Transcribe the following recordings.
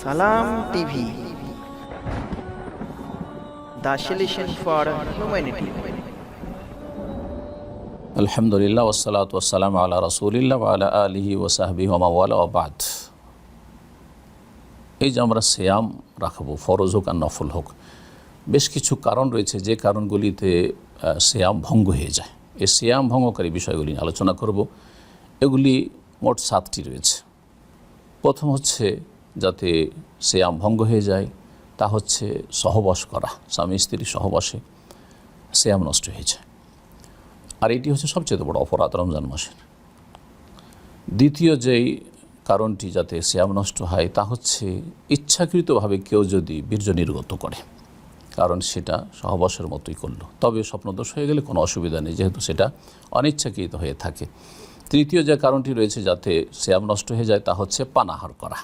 সালাম TV. For humanity. আলহামদুলিল্লাহ ওসালাত ওসালাম আল্লাহ রসুলিল্লাহ আলা আলহি ওসাহবি ওমাওয়ালা ওবাদ এই যে আমরা শ্যাম রাখব, ফরজ হোক আর নফল হোক, বেশ কিছু কারণ রয়েছে যে কারণগুলিতে শ্যাম ভঙ্গ হয়ে যায়। এই শ্যাম ভঙ্গকারী বিষয়গুলি আলোচনা করব। এগুলি মোট সাতটি রয়েছে। প্রথম হচ্ছে যাতে শ্যাম ভঙ্গ হয়ে যায়, তা হচ্ছে সহবাস করা। স্বামী স্ত্রী সহবাসে শ্যাম নষ্ট হয়ে যায়। আর এটি হচ্ছে সবচেয়ে বড় অপরাধ রমজান মাসের। দ্বিতীয় যেই কারণটি যাতে শ্যাম নষ্ট হয়, তা হচ্ছে ইচ্ছাকৃতভাবে কেউ যদি বীর্য নির্গত করে, কারণ সেটা সহবাসের মতোই করল। তবে স্বপ্নদোষ হয়ে গেলে কোনো অসুবিধা নেই, যেহেতু সেটা অনিচ্ছাকৃত হয়ে থাকে। তৃতীয় যে কারণটি রয়েছে যাতে শ্যাম নষ্ট হয়ে যায়, তা হচ্ছে পানাহার করা।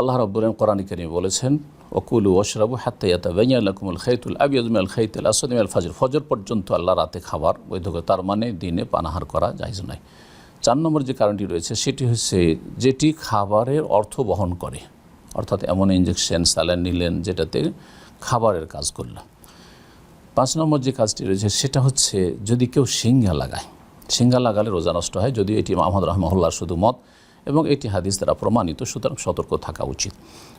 আল্লাহ রব্বুল কোরআন করিম বলেছেন, ওকুলু ওশরাবু হাত্তাইয়াতা বেঞ্জালাকুমুল খৈতুল আবিয়াজমিয়াল খৈতুল আসাদিমাল ফাজর। ফজর পর্যন্ত আল্লাহ রাতে খাবার, বৈধ তার মানে দিনে পানাহার করা যাইজ নয়। চার নম্বর যে কারণটি রয়েছে, সেটি হচ্ছে যেটি খাবারের অর্থ বহন করে। অর্থাৎ এমন ইঞ্জেকশন স্যালাইন নিলেন যেটাতে খাবারের কাজ করল। পাঁচ নম্বর যে কাজটি রয়েছে, সেটা হচ্ছে যদি কেউ সিঙ্গা লাগায়। সিঙ্গা লাগালে রোজা নষ্ট হয়, যদিও এটি মাহমুদ রহমাহুল্লার শুধু মত এবং এটি হাদিস দ্বারা প্রমাণিত, সুতরাং সতর্ক থাকা উচিত।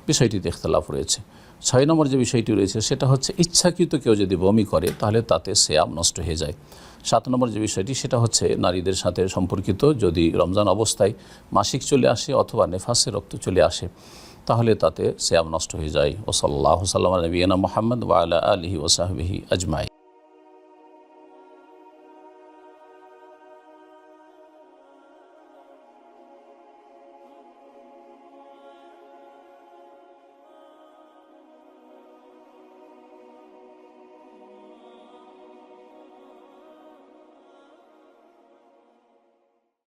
বিষয়টিতে ইখতলাফ রয়েছে। ছয় নম্বর যে বিষয়টি রয়েছে, সেটা হচ্ছে ইচ্ছাকৃত কেউ যদি বমি করে, তাহলে তাতে সেয়াম নষ্ট হয়ে যায়। সাত নম্বর যে বিষয়টি, সেটা হচ্ছে নারীদের সাথে সম্পর্কিত, যদি রমজান অবস্থায় মাসিক চলে আসে অথবা নেফাসে রক্ত চলে আসে, তাহলে তাতে সেয়াম নষ্ট হয়ে যায়। ওসল্লাহ সাল্লাম নবীনা মোহাম্মদ ওয়ালা আলহি ওসাহবিহি আজমাই